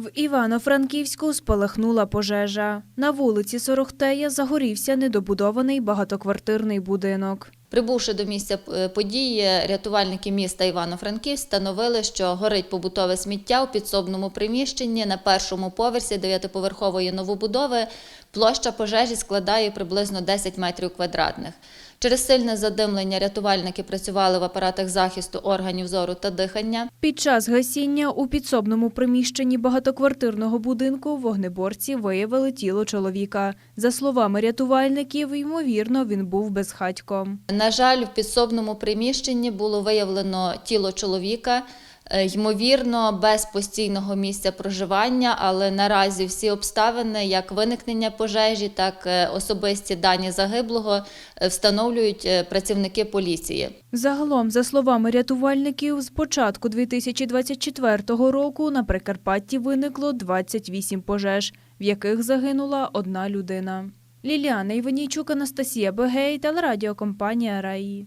В Івано-Франківську спалахнула пожежа. На вулиці Сорохтея загорівся недобудований багатоквартирний будинок. Прибувши до місця е, події, рятувальники міста Івано-Франківськ встановили, що горить побутове сміття у підсобному приміщенні на першому поверсі дев'ятиповерхової новобудови. Площа пожежі складає приблизно 10 метрів квадратних. Через сильне задимлення рятувальники працювали в апаратах захисту органів зору та дихання. Під час гасіння у підсобному приміщенні багатоквартирного будинку вогнеборці виявили тіло чоловіка. За словами рятувальників, ймовірно, він був безхатьком. На жаль, в підсобному приміщенні було виявлено тіло чоловіка, ймовірно, без постійного місця проживання, але наразі всі обставини, як виникнення пожежі, так е, особисті дані загиблого, е, встановлюють е, працівники поліції. Загалом, за словами рятувальників, з початку 2024 року на Прикарпатті виникло 28 пожеж, в яких загинула одна людина. Ліліана Іванійчук, Анастасія Бегей, телерадіокомпанія Раї.